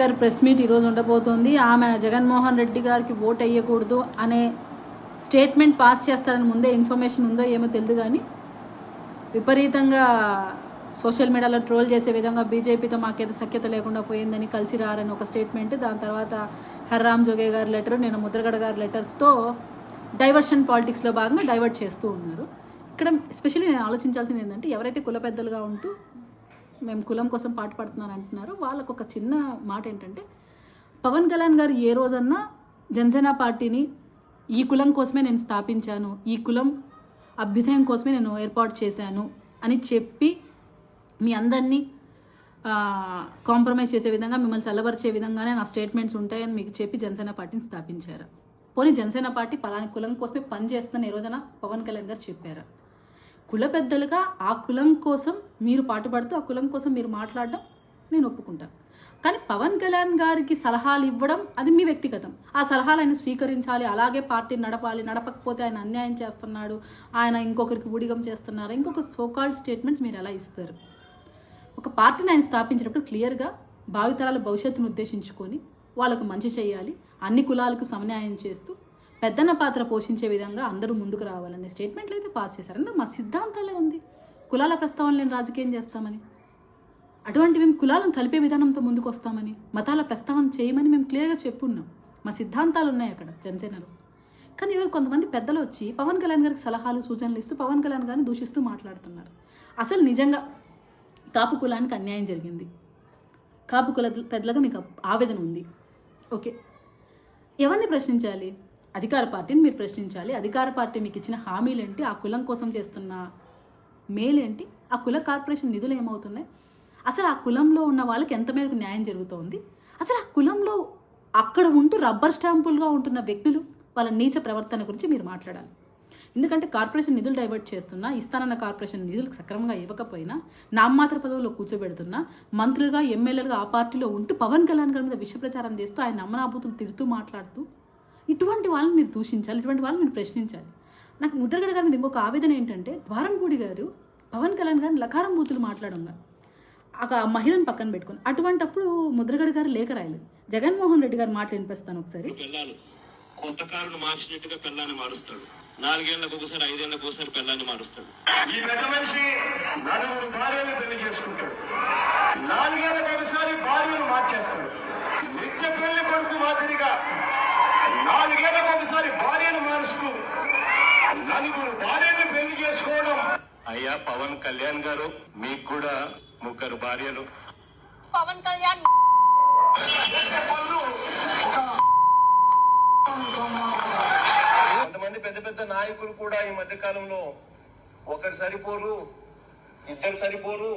గారి press meet ఈరోజు ఉండబోతోంది. ఆమె జగన్మోహన్ రెడ్డి గారికి ఓట్ వేయకూడదు అనే స్టేట్మెంట్ పాస్ చేస్తారని ముందే ఇన్ఫర్మేషన్ ఉందో ఏమో తెలియదు కానీ విపరీతంగా సోషల్ మీడియాలో ట్రోల్ చేసే విధంగా బీజేపీతో మాకేదో సఖ్యత లేకుండా పోయిందని కలిసి రారని ఒక స్టేట్మెంట్ దాని తర్వాత హర్రామ్ జోగే గారి లెటర్ నేను ముద్రగడ గారి లెటర్స్తో డైవర్షన్ పాలిటిక్స్లో భాగంగా డైవర్ట్ చేస్తూ ఉన్నారు. ఇక్కడ ఎస్పెషల్లీ నేను ఆలోచించాల్సింది ఏంటంటే ఎవరైతే కుల పెద్దలుగా ఉంటూ మేము కులం కోసం పాటు పడుతున్నారు అంటున్నారు. వాళ్ళకు ఒక చిన్న మాట ఏంటంటే పవన్ కళ్యాణ్ గారు ఏ రోజన్నా జనసేన పార్టీని ఈ కులం కోసమే నేను స్థాపించాను ఈ కులం అభ్యుదయం కోసమే నేను ఏర్పాటు చేశాను అని చెప్పి మీ అందరినీ కాంప్రమైజ్ చేసే విధంగా మిమ్మల్ని చల్లబరిచే విధంగానే నా స్టేట్మెంట్స్ ఉంటాయని మీకు చెప్పి జనసేన పార్టీని స్థాపించారు. పోనీ జనసేన పార్టీ పలాని కులం కోసమే పని చేస్తున్న ఈ రోజున పవన్ కళ్యాణ్ గారు చెప్పారు? కుల పెద్దలుగా ఆ కులం కోసం మీరు పాటుపడుతూ ఆ కులం కోసం మీరు మాట్లాడడం నేను ఒప్పుకుంటాను కానీ పవన్ కళ్యాణ్ గారికి సలహాలు ఇవ్వడం అది మీ వ్యక్తిగతం. ఆ సలహాలు ఆయన స్వీకరించాలి అలాగే పార్టీని నడపాలి నడపకపోతే ఆయన అన్యాయం చేస్తున్నాడు ఆయన ఇంకొకరికి ఊడిగం చేస్తున్నారు. ఇంకొక సోకాల్డ్ స్టేట్మెంట్స్ మీరు ఎలా ఇస్తారు? ఒక పార్టీని ఆయన స్థాపించినప్పుడు క్లియర్గా భావితరాల భవిష్యత్తును ఉద్దేశించుకొని వాళ్ళకు మంచి చేయాలి అన్ని కులాలకు సమన్యాయం చేస్తూ పెద్దన్న పాత్ర పోషించే విధంగా అందరూ ముందుకు రావాలనే స్టేట్మెంట్లు అయితే పాస్ చేశారు. అంటే మా సిద్ధాంతాలే ఉంది. కులాల ప్రస్తావన లేని రాజకీయం చేస్తామని. అటువంటి మేము కులాలను కలిపే విధానంతో ముందుకు వస్తామని మతాల ప్రస్తావన చేయమని మేము క్లియర్గా చెప్పున్నాం. మా సిద్ధాంతాలు ఉన్నాయి అక్కడ జనసేనలో. కానీ ఈరోజు కొంతమంది పెద్దలు వచ్చి పవన్ కళ్యాణ్ గారికి సలహాలు సూచనలు ఇస్తూ పవన్ కళ్యాణ్ గారిని దూషిస్తూ మాట్లాడుతున్నారు. అసలు నిజంగా కాపు కులానికి అన్యాయం జరిగింది. కాపు కుల పెద్దలుగా మీకు ఆవేదన ఉంది. ఓకే. ఎవరిని ప్రశ్నించాలి? అధికార పార్టీని మీరు ప్రశ్నించాలి. అధికార పార్టీ మీకు ఇచ్చిన హామీలేంటి? ఆ కులం కోసం చేస్తున్న మేలేంటి? ఆ కుల కార్పొరేషన్ నిధులు ఏమవుతున్నాయి? అసలు ఆ కులంలో ఉన్న వాళ్ళకి ఎంత మేరకు న్యాయం జరుగుతోంది? అసలు ఆ కులంలో అక్కడ ఉంటూ రబ్బర్ స్టాంపులుగా ఉంటున్న వ్యక్తులు వాళ్ళ నీచ ప్రవర్తన గురించి మీరు మాట్లాడాలి. ఎందుకంటే కార్పొరేషన్ నిధులు డైవర్ట్ చేస్తున్నా ఇస్తానన్న కార్పొరేషన్ నిధులు సక్రమంగా ఇవ్వకపోయినా నామమాత్ర పదవుల్లో కూర్చోబెడుతున్నా మంత్రులుగా ఎమ్మెల్యేలుగా ఆ పార్టీలో ఉంటూ పవన్ కళ్యాణ్ గారి మీద విష ప్రచారం చేస్తూ ఆయన అమ్మనాభూతులు తిడుతూ మాట్లాడుతూ ఇటువంటి వాళ్ళని మీరు దూషించాలి ఇటువంటి వాళ్ళని మీరు ప్రశ్నించాలి. నాకు ముద్రగడ గారి మీద ఇంకొక ఆవేదన ఏంటంటే ద్వారంపూడి గారు పవన్ కళ్యాణ్ గారిని లకారం బూతులు మాట్లాడున్నారు ఒక మహిళను పక్కన పెట్టుకుని అటువంటప్పుడు ముద్రగడ గారు లేఖ రాయలేదు. జగన్మోహన్ రెడ్డి గారు మాట వినిపిస్తాను ఒకసారి. మార్చినట్టుగా మారుస్తాడు. నాలుగేళ్ళకు ఒకసారి ఐదేళ్ళకు ఒకసారి పెళ్ళాన్ని మారుస్తాడు. ఈ పెద్ద మనిషి నలుగురు భార్యలు పెళ్ళి చేసుకుంటాడు నాలుగేళ్ళకు ఒకసారి భార్యను మార్చేస్తాడు నిత్య పెళ్ళి కొడుకు మాదిరిగా నాలుగేళ్ళకు ఒకసారి భార్యను మారుస్తూ నలుగురు భార్యను పెళ్ళి చేసుకోవడం. అయ్యా పవన్ కళ్యాణ్ గారు మీకు కూడా ముగ్గురు భార్యలు. పవన్ కళ్యాణ్. కొంతమంది పెద్ద పెద్ద నాయకులు కూడా ఈ మధ్య కాలంలో ఒకరు సరిపోరు ఇద్దరు సరిపోరు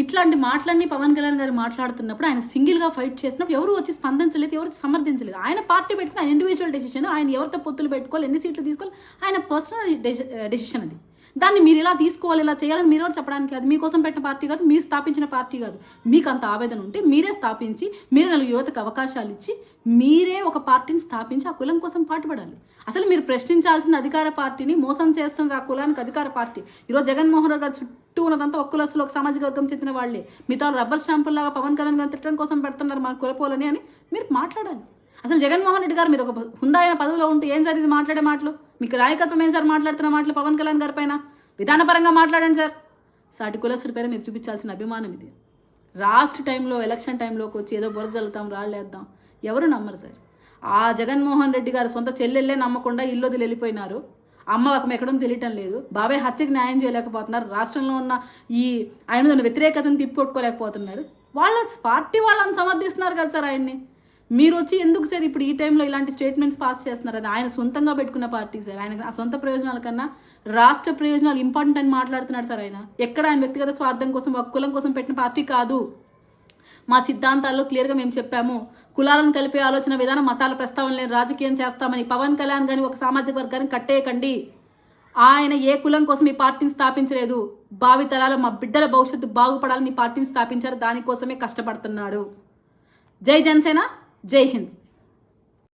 ఇట్లాంటి మాటలన్నీ పవన్ కళ్యాణ్ గారు మాట్లాడుతున్నప్పుడు ఆయన సింగిల్గా ఫైట్ చేసినప్పుడు ఎవరు వచ్చి స్పందించలేదు ఎవరు సమర్థించలేదు. ఆయన పార్టీ పెట్టుకుని ఆయన ఇండివిజువల్ డెసిషన్ ఆయన ఎవరితో పొత్తులు పెట్టుకోవాలి ఎన్ని సీట్లు తీసుకోవాలి ఆయన పర్సనల్ డెసిషన్ అది. దాన్ని మీరు ఇలా తీసుకోవాలి ఇలా చేయాలని మీరు ఎవరు చెప్పడానికి అది మీకోసం పెట్టిన పార్టీ కాదు మీరు స్థాపించిన పార్టీ కాదు. మీకు అంత ఆవేదన ఉంటే మీరే స్థాపించి మీరే నలుగురు యువతకు అవకాశాలు ఇచ్చి మీరే ఒక పార్టీని స్థాపించి ఆ కులం కోసం పాటుపడాలి. అసలు మీరు ప్రశ్నించాల్సిన అధికార పార్టీని మోసం చేస్తున్న ఆ కులానికి అధికార పార్టీ. ఈరోజు జగన్మోహన్ రెడ్డి గారు చుట్టూ ఉన్నదంతా ఒక కులస్తులు ఒక సామాజిక వర్గం చెందిన వాళ్ళే. మిగతా రబ్బర్ స్టాంపుల్లాగా పవన్ కళ్యాణ్ గారు తిట్టడం కోసం పెడుతున్నారు మా కులపోలని అని మీరు మాట్లాడాలి. అసలు జగన్మోహన్ రెడ్డి గారు మీరు ఒక హుందాయిన పదవిలో ఉంటే ఏం సార్ ఇది మాట్లాడే మాటలు? మీకు నాయకత్వం ఏం సార్ మాట్లాడుతున్న మాటలు పవన్ కళ్యాణ్ గారి పైన? విధానపరంగా మాట్లాడండి సార్. సాటి కులస్తుడి పైన మీరు చూపించాల్సిన అభిమానం ఇది. లాస్ట్ టైంలో ఎలక్షన్ టైంలోకి వచ్చి ఏదో బురద జల్లుతాం రాళ్ళేద్దాం. ఎవరు నమ్మరు సార్. ఆ జగన్మోహన్ రెడ్డి గారు సొంత చెల్లెళ్ళే నమ్మకుండా ఇల్లు వదిలి వెళ్ళిపోయినారు. అమ్మ ఒక ఎక్కడం తెలియటం లేదు. బాబాయ్ హత్యకు న్యాయం చేయలేకపోతున్నారు. రాష్ట్రంలో ఉన్న ఈ ఆయన మీద వ్యతిరేకతను తిప్పికొట్టుకోలేకపోతున్నారు వాళ్ళ పార్టీ వాళ్ళని సమర్థిస్తున్నారు కదా సార్ ఆయన్ని. మీరు వచ్చి ఎందుకు సార్ ఇప్పుడు ఈ టైంలో ఇలాంటి స్టేట్మెంట్స్ పాస్ చేస్తున్నారు? అది ఆయన సొంతంగా పెట్టుకున్న పార్టీ సార్. ఆయన సొంత ప్రయోజనాల కన్నా రాష్ట్ర ప్రయోజనాలు ఇంపార్టెంట్ అని మాట్లాడుతున్నాడు సార్ ఆయన. ఎక్కడ ఆయన వ్యక్తిగత స్వార్థం కోసం ఒక కులం కోసం పెట్టిన పార్టీ కాదు. మా సిద్ధాంతాల్లో క్లియర్గా మేము చెప్పాము. కులాలను కలిపే ఆలోచన విధానం మతాల ప్రస్తావన లేని రాజకీయం చేస్తామని పవన్ కళ్యాణ్ గాని ఒక సామాజిక వర్గాన్ని కట్టేయకండి. ఆయన ఏ కులం కోసం ఈ పార్టీని స్థాపించలేదు. భావితరాల మా బిడ్డల భవిష్యత్తు బాగుపడాలని పార్టీని స్థాపించారు. దానికోసమే కష్టపడుతున్నాడు. జై జనసేన. జై హింద్.